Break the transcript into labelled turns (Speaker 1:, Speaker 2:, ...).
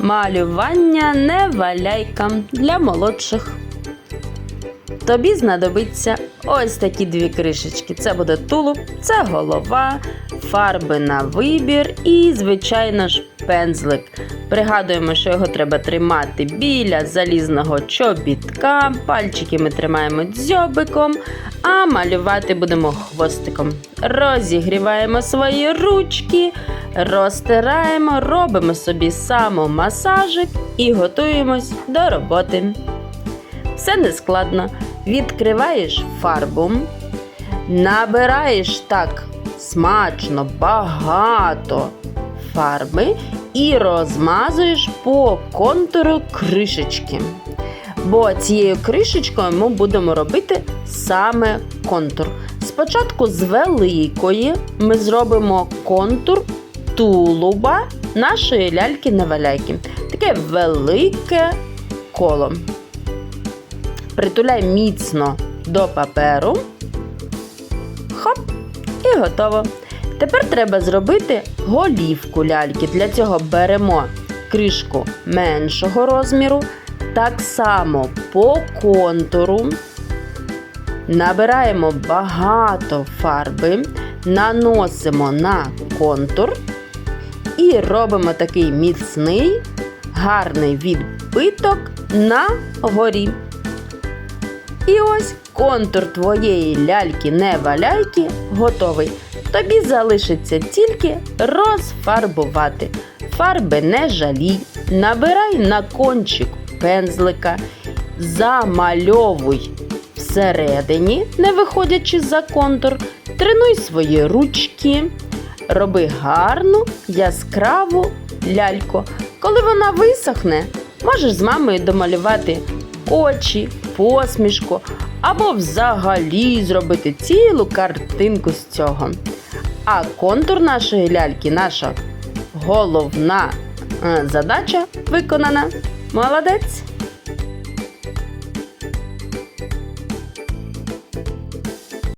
Speaker 1: Малювання не валяйка для молодших. Тобі знадобиться ось такі дві кришечки. Це буде тулуб, це голова, фарби на вибір і, звичайно ж, пензлик. Пригадуємо, що його треба тримати біля залізного чобітка. Пальчики ми тримаємо дзьобиком, а малювати будемо хвостиком. Розігріваємо свої ручки, розтираємо, робимо собі самомасажик і готуємось до роботи. Все нескладно. Відкриваєш фарбу, набираєш так смачно, багато фарби і розмазуєш по контуру кришечки. Бо цією кришечкою ми будемо робити саме контур. Спочатку з великої ми зробимо контур тулуба нашої ляльки-неваляйки. Таке велике коло. Притуляй міцно до паперу. Хоп, і готово. Тепер треба зробити голівку ляльки. Для цього беремо кришку меншого розміру, так само по контуру. Набираємо багато фарби, наносимо на контур і робимо такий міцний, гарний відбиток на горі. І ось контур твоєї ляльки-неваляйки готовий. Тобі залишиться тільки розфарбувати. Фарби не жалій, набирай на кончик пензлика, замальовуй всередині, не виходячи за контур, тренуй свої ручки, роби гарну яскраву ляльку. Коли вона висохне, можеш з мамою домалювати очі, посмішку або взагалі зробити цілу картинку з цього. А контур нашої ляльки, наша головна е, задача виконана. Молодець!